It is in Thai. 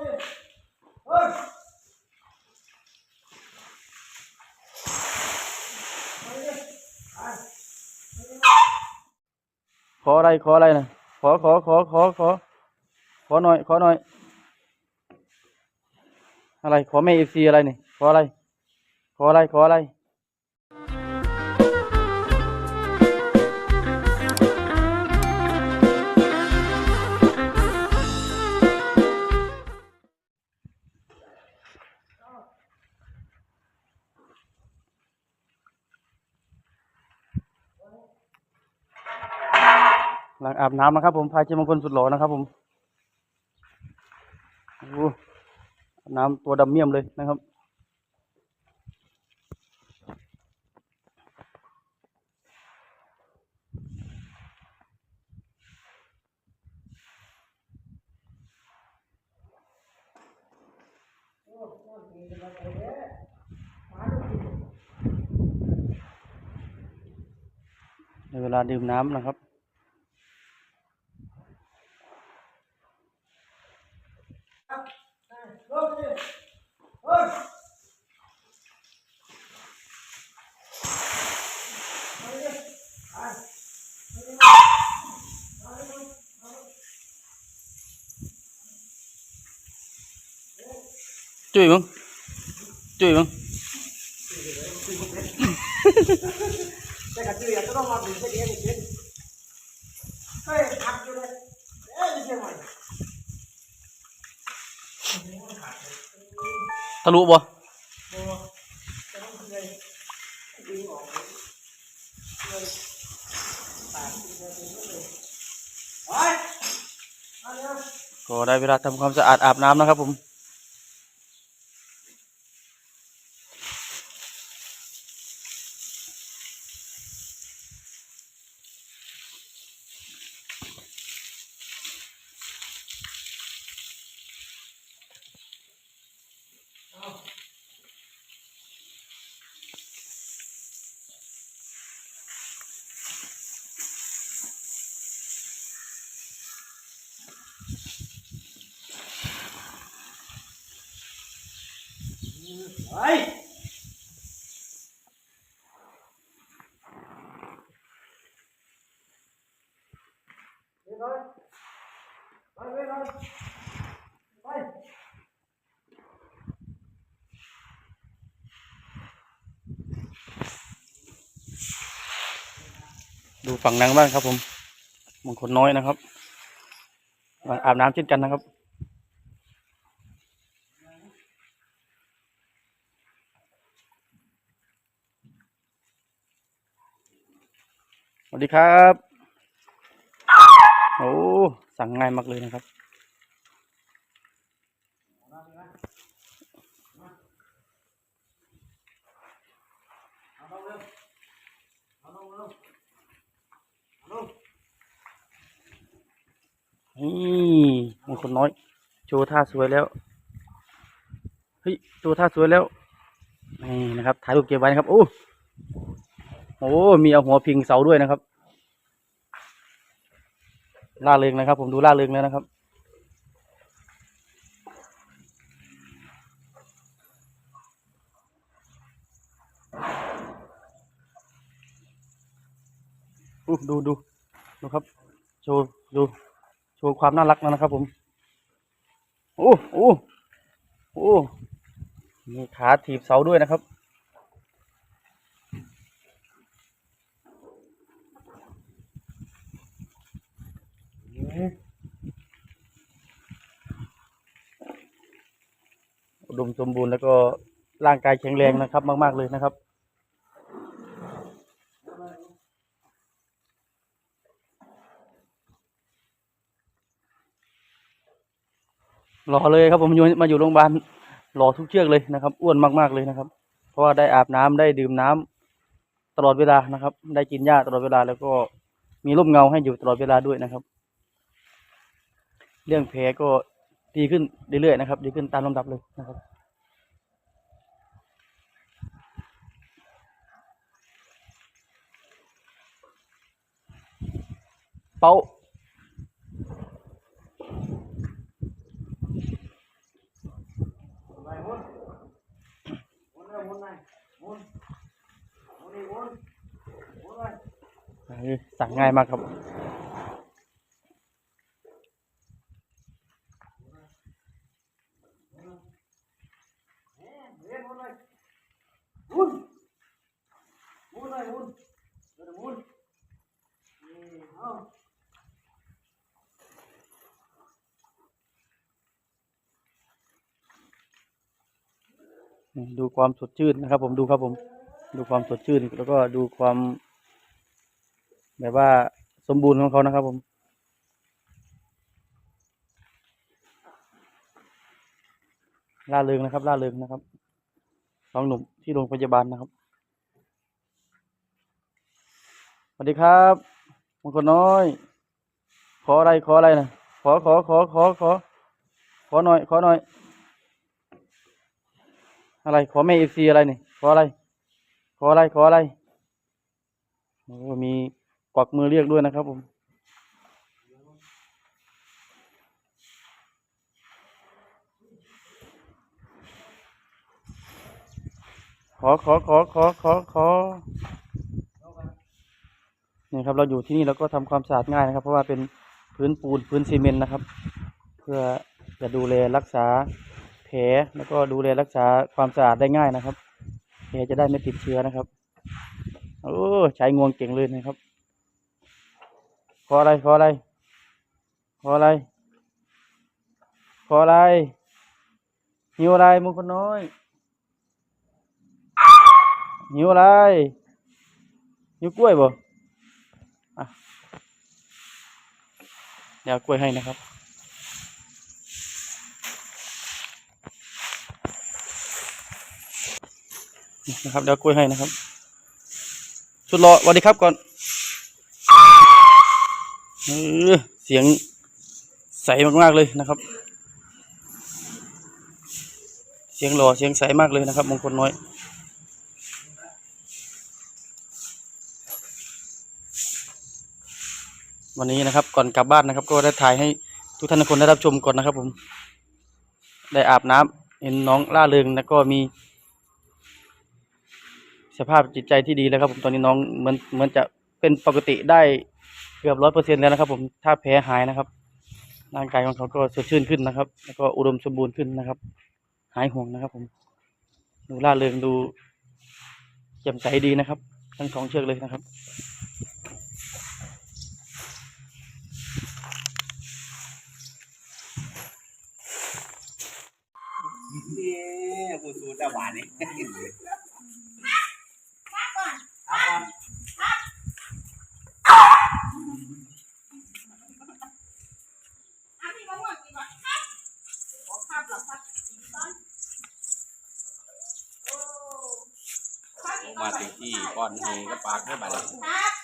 ขออะไรขออะไรนะขอขอขอขอขอขอหน่อย ขอหน่อย อะไร ขอแม่เอฟซีอะไรนี่ขออะไร ขออะไรขออะไร หลังอาบน้ำนะครับ ผมพายเจมงคลสุดหล่อนะครับผมน้ำตัวดำเมี่ยมเลยนะครับในเวลาดื่มน้ำนะครับ จุ้ยมึงจุ้ยมึงแต่กระตือจะต้องมาดูเส้นนี้เส้นเฮ้ยขับอยู่เลยเอ้ยไม่ใช่ไหมทะลุบ่จะต้องเลยดึงออกเลยปาลยดึงเลยไปเอาเลยก็ได้เวลาทำความสะอาดอาบน้ำนะครับผม ไปไปไปไปดูฝั่งนางบ้างครับผมมงคลน้อยนะครับอาบน้ำเช่นกันนะครับ สวัสดีครับ โอ้ สั่งง่ายมากเลยนะครับ นี่มงคลน้อย โชว์ท่าสวยแล้ว เฮ้ย โชว์ท่าสวยแล้ว นี่นะครับ ถ่ายรูปเก็บไว้นะครับ โอ้ โอ้มีเอาหัวพิงเสาด้วยนะครับ ล่าเริงนะครับ ผมดูล่าเริงแล้วนะครับ ดูดูดูครับ โชว์ดูโชว์ความน่ารักแล้วนะครับ ผมโอ้โอ้โอ้มีขาถีบเสาด้วยนะครับ อุดมสมบูรณ์แล้วก็ร่างกายแข็งแรงนะครับ มาก ๆ เลยนะครับรอเลยครับผมอยู่มาอยู่โรงพยาบาลรอทุกเชือกเลยนะครับ อ้วนมากๆเลยนะครับ เพราะว่าได้อาบน้ำได้ดื่มน้ำตลอดเวลานะครับ ได้กินหญ้าตลอดเวลาแล้วก็มีร่มเงาให้อยู่ตลอดเวลาด้วยนะครับ เรื่องแผลก็ดีขึ้นเรื่อยๆนะครับ ดีขึ้นตามลำดับเลยนะครับเป้าสั่งง่ายมากครับ เลยมุนเดี๋ยวมุนนี่เอาดูความสดชื่นนะครับ ผมดูครับผม ดูความสดชื่น แล้วก็ดูความ แบบว่าสมบูรณ์ของเขานะครับผมล่าเริงนะครับล่าเริงนะครับสองหนุ่มที่โรงพยาบาลนะครับส วัสดีครับมงคลน้อย ขออะไรขออะไรนะขอขอขอขอขอ ขอหน่อย ขอหน่อย อะไร ขอแม่เอฟซีอะไรนี่ขออะไร ขออะไรขออะไรโอ้มีกวักมือเรียกด้วยนะครับผมขอขอขอขอขอขอ นี่ครับเราอยู่ที่นี่เราก็ทำความสะอาดง่ายนะครับ เพราะว่าเป็นพื้นปูนพื้นซีเมนต์นะครับ เพื่อจะดูแลรักษาแผลแล้วก็ดูแลรักษาความสะอาดได้ง่ายนะครับแผลจะได้ไม่ติดเชื้อนะครับโอ้ใช้งวงเก่งเลยนะครับ ขออะไรขออะไร ขออะไร ขออะไรหิวอะไรมุงคนน้อยหิวอะไรหิวกล้วยบ่ เดี๋ยวเอากล้วยให้นะครับ นะครับเดี๋ยวกล้วยให้นะครับสุดรอสวัสดีครับก่อนเออเสียงใสมากๆเลยนะครับ เสียงหล่อเสียงใสมากเลยนะครับ มงคลน้อย วันนี้นะครับ ก่อนกลับบ้านนะครับ ก็ได้ถ่ายให้ทุกท่านทุกคนได้รับชมก่อนนะครับ ผม ได้อาบน้ำเห็นน้องล่าเริงแล้วก็มี สภาพจิตใจที่ดีแล้วครับ ผมตอนนี้น้องเหมือนเหมือนจะเป็นปกติได้เกือบร้อยเปอร์เซ็นแล้วนะครับ ผมถ้าแผลหายนะครับร่างกายของเขาก็สดชื่นขึ้นนะครับ แล้วก็อุดมสมบูรณ์ขึ้นนะครับ หายห่วงนะครับ ผมดูล่าเริงดูแจ่มใสดีนะครับ ทั้งสองเชือกเลยนะครับ นี่ผู้สูตรหวานนี่หมดกี่บาทครับขอภาพหลักพัดอีกต้นโอ้ภาพอีกต้มาถึงที่ก้อนเฮก็ปากให้บัดนี้ครับ